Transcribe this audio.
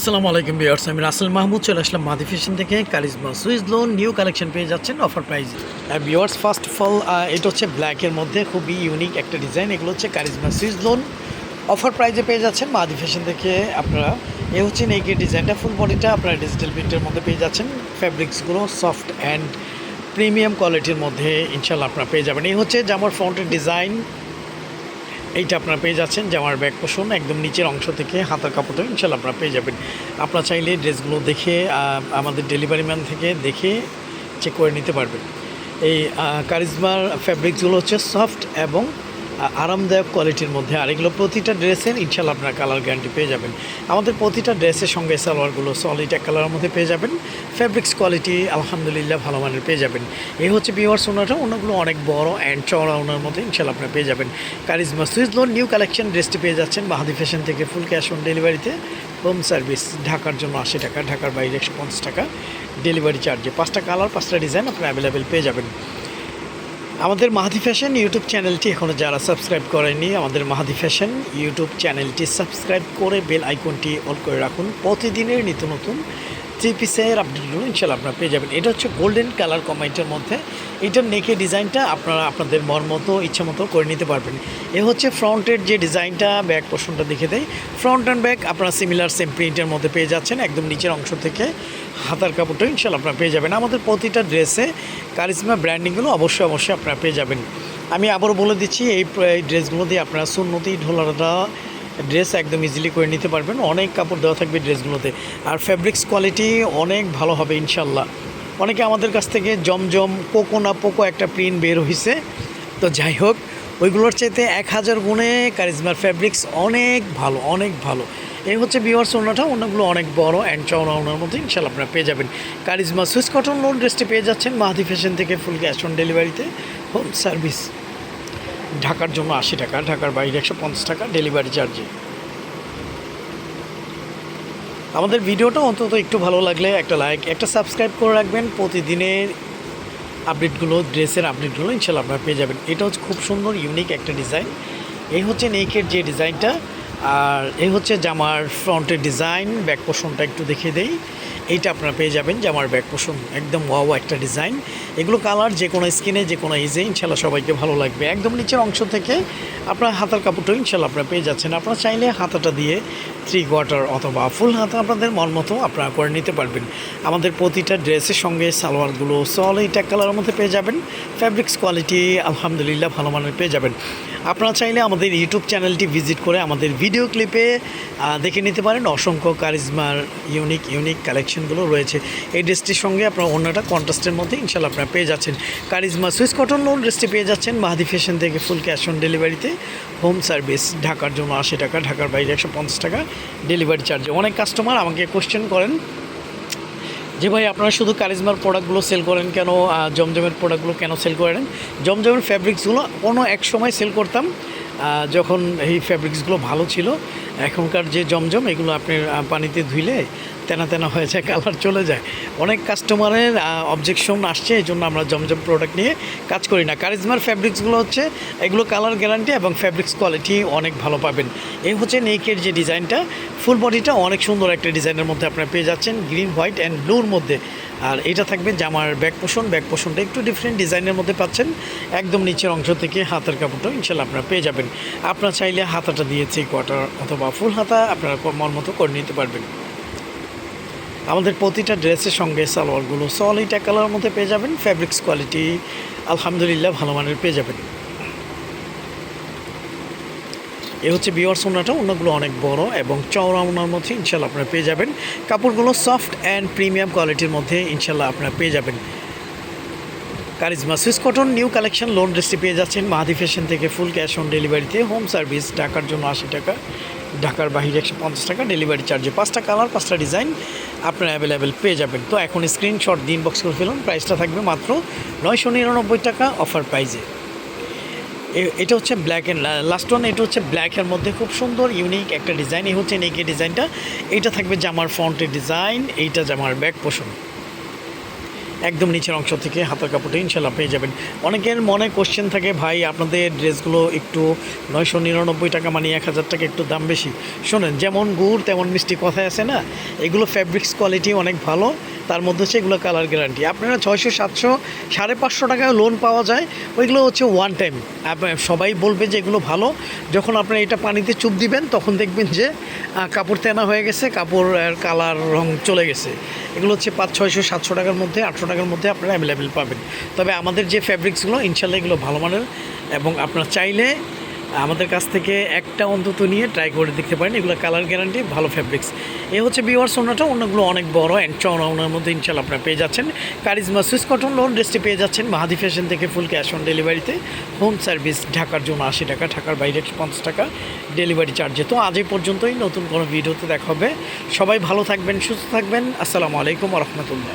আসসালামু আলাইকুম বিয়ার্স আমি রাসেল মাহমুদ, চলে আসলাম মাদি ফ্যাশন থেকে। Charisma Swiss lawn, new collection পেয়ে যাচ্ছেন অফার প্রাইস বিয়ার্স ফার্স্ট অফ অল এটা হচ্ছে ব্ল্যাকের মধ্যে খুবই ইউনিক একটা ডিজাইন এগুলো হচ্ছে কারিজমা সুইস লোন। অফার প্রাইজে পেয়ে যাচ্ছেন মাদি ফ্যাশন থেকে আপনারা। এ হচ্ছে নেকের ডিজাইনটা ফুল বডিটা আপনারা ডিজিটাল প্রিন্টের মধ্যে পেয়ে যাচ্ছেন। ফ্যাব্রিক্সগুলো সফট অ্যান্ড প্রিমিয়াম কোয়ালিটির মধ্যে ইনশাল্লাহ আপনারা পেয়ে যাবেন। এই হচ্ছে জামার ফ্রন্টের ডিজাইন এইটা আপনারা পেয়ে যাচ্ছেন জামার ব্যাগ পোষণ একদম নিচের অংশ থেকে হাতার কাপড়টা ইনশাল্লাহ আপনারা পেয়ে যাবেন। আপনারা চাইলে ড্রেসগুলো দেখে আমাদের ডেলিভারি ম্যান থেকে দেখে চেক করে নিতে পারবেন। এই কারিজমার ফ্যাব্রিকগুলো হচ্ছে সফট এবং আরামদায়ক কোয়ালিটির মধ্যে আর এগুলো প্রতিটা ড্রেসের ইনশাল্লাহ আপনার কালার গ্যারান্টি পেয়ে যাবেন। আমাদের প্রতিটা ড্রেসের সঙ্গে সালোয়ারগুলো সলিড এক কালারের মধ্যে পেয়ে যাবেন। ফ্যাব্রিক্স কোয়ালিটি আলহামদুলিল্লাহ ভালো মানের পেয়ে যাবেন। এই হচ্ছে বিওয়ার্স ওনাটা ওনাগুলো অনেক বড় অ্যান্ড চওড়া ওনার মধ্যে ইনশাল্লাহ আপনার পেয়ে যাবেন। Charisma Swiss lawn new collection ড্রেসটি পেয়ে যাচ্ছেন বাহাদি ফ্যাশন থেকে ফুল ক্যাশ অন ডেলিভারিতে হোম সার্ভিস ঢাকার জন্য আশি টাকা, ঢাকার বাইরে একশো পঞ্চাশ টাকা। ডেলিভারি চার্জে পাঁচটা কালার পাঁচটা ডিজাইন আপনারা অ্যাভেলেবেল পেয়ে যাবেন। আমাদের মাহাদি ফ্যাশন ইউটিউব চ্যানেলটি এখনও যারা সাবস্ক্রাইব করেনি আমাদের মাহাদি ফ্যাশন ইউটিউব চ্যানেলটি সাবস্ক্রাইব করে বেল আইকনটি অন করে রাখুন। প্রতিদিনের নিত্য নতুন থ্রি পিসের আপডেটগুলো ইনশাল্লাহ আপনারা পেয়ে যাবেন। এটা হচ্ছে গোল্ডেন কালার কমাইটের মধ্যে। এটার নেকের ডিজাইনটা আপনারা আপনাদের মন মতো, ইচ্ছা মতো করে নিতে পারবেন। এ হচ্ছে ফ্রন্টের যে ডিজাইনটা ব্যাক পোর্শনটা দেখে দেয় ফ্রন্ট অ্যান্ড ব্যাক আপনারা সিমিলার সেম প্রিন্টের মধ্যে পেয়ে যাচ্ছেন, একদম নিচের অংশ থেকে হাতার কাপড়টা ইনশাল্লাহ আপনারা পেয়ে যাবেন। আমাদের প্রতিটা ড্রেসে কারিজমা ব্র্যান্ডিংগুলো অবশ্যই অবশ্যই আপনারা পেয়ে যাবেন। আমি আবারও বলে দিচ্ছি, এই এই ড্রেসগুলো দিয়ে আপনারা সুন্নতি, ঢোলাটা ড্রেস একদম ইজিলি করে নিতে পারবেন। অনেক কাপড় দেওয়া থাকবে ড্রেসগুলোতে আর ফ্যাব্রিক্স কোয়ালিটি অনেক ভালো হবে, ইনশাল্লাহ। অনেকে আমাদের কাছ থেকে জমজম পোকো না পোকো একটা প্রিন্ট বের হয়েছে তো যাই হোক, ওইগুলোর চাইতে এক হাজার গুণে কারিজমার ফ্যাব্রিক্স অনেক ভালো অনেক ভালো। এই হচ্ছে বিওয়ার্স ওনাটা অন্যগুলো অনেক বড় অ্যান্ড চওড়া ওনার মধ্যে ইনশাল্লাহ আপনারা পেয়ে যাবেন। কারিজমা সুইস কটন লোন ড্রেসটি পেয়ে যাচ্ছেন মাহাদি ফ্যাশন থেকে ফুল ক্যাশ অন ডেলিভারিতে হোম সার্ভিস ঢাকার জন্য আশি টাকা, ঢাকার বাইরে একশো পঞ্চাশ টাকা ডেলিভারি চার্জে। আমাদের ভিডিওটা অন্তত একটু ভালো লাগলে একটা লাইক একটা সাবস্ক্রাইব করে রাখবেন। প্রতিদিনের আপডেটগুলো, ড্রেসের আপডেটগুলো ইনশাল্লাহ আপনারা পেয়ে যাবেন। এটা হচ্ছে খুব সুন্দর ইউনিক একটা ডিজাইন এই হচ্ছে নেকের যে ডিজাইনটা আর এই হচ্ছে জামার ফ্রন্টের ডিজাইন ব্যাক পোষণটা একটু দেখিয়ে দেই। এইটা আপনারা পেয়ে যাবেন জামার ব্যাগ। পোষণ একদম ওয়াও একটা ডিজাইন। এগুলো কালার, যে কোনো স্কিনে, যে কোনো ইজে ইনশাল্লাহ সবাইকে ভালো লাগবে। একদম নিচের অংশ থেকে আপনার হাতার কাপড়টা ইনশাল্লাহ আপনারা পেয়ে যাচ্ছেন। আপনারা চাইলে হাতাটা দিয়ে থ্রি কোয়ার্টার অথবা ফুল হাতা আপনাদের মন মতো আপনারা করে নিতে পারবেন। আমাদের প্রতিটা ড্রেসের সঙ্গে সালোয়ারগুলো সলিড এক কালারের মধ্যে পেয়ে যাবেন। ফ্যাব্রিক্স কোয়ালিটি আলহামদুলিল্লাহ ভালো মানের পেয়ে যাবেন। আপনারা চাইলে আমাদের ইউটিউব চ্যানেলটি ভিজিট করে আমাদের ভিডিও ক্লিপে দেখে নিতে পারেন। অসংখ্য কারিজমার ইউনিক ইউনিক কালেকশনগুলো রয়েছে। এই ড্রেসটির সঙ্গে আপনার অন্যটা কন্ট্রাস্টের মধ্যে ইনশাল্লাহ আপনারা পেয়ে যাচ্ছেন। কারিজমা সুইস কটন লোন ড্রেসটি পেয়ে যাচ্ছেন। মাহাদি ফ্যাশন থেকে ফুল ক্যাশ অন ডেলিভারিতে হোম সার্ভিস ঢাকার জন্য আশি টাকা, ঢাকার বাইরে একশো পঞ্চাশ টাকা। ডেলিভারি চার্জে অনেক কাস্টমার আমাকে কোশ্চেন করেন যে, ভাই, আপনারা শুধু কারিজমার প্রোডাক্টগুলো সেল করেন কেন? জমজমের প্রোডাক্টগুলো কেন সেল করেন জমজমের ফ্যাব্রিক্সগুলো কোনো এক সময় সেল করতাম যখন এই ফ্যাব্রিক্সগুলো ভালো ছিল। এখনকার যে জমজম, এগুলো আপনি পানিতে ধুইলে তেনা তেনা হয়ে যায়, কালার চলে যায়। অনেক কাস্টমারের অবজেকশন আসছে, এই জন্য আমরা জমজম প্রোডাক্ট নিয়ে কাজ করি না। কারিজমার ফ্যাব্রিক্সগুলো হচ্ছে, এগুলো কালার গ্যারান্টি এবং ফ্যাব্রিক্স কোয়ালিটি অনেক ভালো পাবেন। এই হচ্ছে নেকের যে ডিজাইনটা ফুল বডিটা অনেক সুন্দর একটা ডিজাইনের মধ্যে আপনারা পেয়ে যাচ্ছেন গ্রিন হোয়াইট অ্যান্ড ব্লুর মধ্যে। আর এটা থাকবে জামার ব্যাক পোষণ ব্যাক পোষণটা একটু ডিফারেন্ট ডিজাইনের মধ্যে পাচ্ছেন, একদম নিচের অংশ থেকে হাতের কাপড়টা ইনশাল্লাহ আপনারা পেয়ে যাবেন। আপনারা চাইলে হাতাটা দিয়ে থ্রি কোয়ার্টার অথবা ফুল হাতা আপনারা মন মতো করে নিতে পারবেন। আমাদের প্রতিটা ড্রেসের সঙ্গে সালোয়ারগুলো সলিড এক কালারের মধ্যে পেয়ে যাবেন ফ্যাব্রিক্স কোয়ালিটি আলহামদুলিল্লাহ ভালো মানের পেয়ে যাবেন। এ হচ্ছে বিওয়ার সোনাটা অন্যগুলো অনেক বড় এবং চওড়া ওনার মধ্যে ইনশাল্লাহ আপনারা পেয়ে যাবেন। কাপড়গুলো সফট অ্যান্ড প্রিমিয়াম কোয়ালিটির মধ্যে ইনশাল্লাহ আপনারা পেয়ে যাবেন। Charisma Swiss cotton new collection lawn ড্রেসটি পেয়ে যাচ্ছেন। মাহাদি ফ্যাশন থেকে ফুল ক্যাশ অন ডেলিভারিতে হোম সার্ভিস টাকার জন্য আশি টাকা। ঢাকার বাহিরে একশো পঞ্চাশ টাকা ডেলিভারি চার্জে পাঁচটা কালার পাঁচটা ডিজাইন আপনারা অ্যাভেলেবেল পেয়ে যাবেন। তো এখন স্ক্রিনশট দিন বক্স করে ফেলুন প্রাইসটা থাকবে মাত্র নয়শো নিরানব্বই টাকা অফার প্রাইজে এটা হচ্ছে ব্ল্যাক অ্যান্ড লাস্ট ওয়ান এটা হচ্ছে ব্ল্যাকের মধ্যে খুব সুন্দর ইউনিক একটা ডিজাইন এই হচ্ছে নেকের ডিজাইনটা এইটা থাকবে জামার ফ্রন্টের ডিজাইন এইটা জামার ব্যাক পোষণ একদম নিচের অংশ থেকে হাতের কাপড়টা ইনশাল্লাহ পেয়ে যাবেন। অনেকের মনে কোশ্চেন থাকে, ভাই, আপনাদের ড্রেসগুলো একটু নয়শো নিরানব্বই টাকা মানে এক হাজার টাকা একটু দাম বেশি। শোনেন, যেমন গুড়, তেমন মিষ্টি কথায় আছে না? এগুলো ফ্যাব্রিক্স কোয়ালিটি অনেক ভালো। তার মধ্যে হচ্ছে এগুলো কালার গ্যারান্টি আপনারা ছয়শো, সাতশো, সাড়ে পাঁচশো টাকায় লোন পাওয়া যায়। ওইগুলো হচ্ছে ওয়ান টাইম সবাই বলবে যে এগুলো ভালো। যখন আপনারা এটা পানিতে চুপ দিবেন, তখন দেখবেন যে কাপড় তেনা হয়ে গেছে কাপড় কালার রং চলে গেছে। এগুলো হচ্ছে পাঁচ, ছয়শো, সাতশো টাকার মধ্যে, আটশো টাকার মধ্যে আপনারা অ্যাভেলেবেল পাবেন। তবে আমাদের যে ফ্যাব্রিক্সগুলো ইনশাল্লাহ এগুলো ভালো মানের এবং আপনারা চাইলে আমাদের কাছ থেকে একটা অন্তত নিয়ে ট্রাই করে দেখতে পারেন। এগুলো কালার গ্যারান্টি ভালো ফ্যাব্রিক্স এ হচ্ছে বিওয়ার্স ওনাটা অন্যগুলো অনেক বড় অ্যান্ড চওড়া ওনার মধ্যে ইনশাল্লাহ আপনারা পেয়ে যাচ্ছেন। কারিজমা সুইস কটন লোন ড্রেসটি পেয়ে যাচ্ছেন মাহাদি ফ্যাশন থেকে ফুল ক্যাশ অন ডেলিভারিতে হোম সার্ভিস ঢাকার জন্য আশি টাকা, ঢাকার বাইরে পঞ্চাশ টাকা ডেলিভারি চার্জে তো আজ এই পর্যন্তই, নতুন কোনো ভিডিওতে দেখা হবে। সবাই ভালো থাকবেন, সুস্থ থাকবেন। আসসালামু আলাইকুম রহমতুল্লাহ।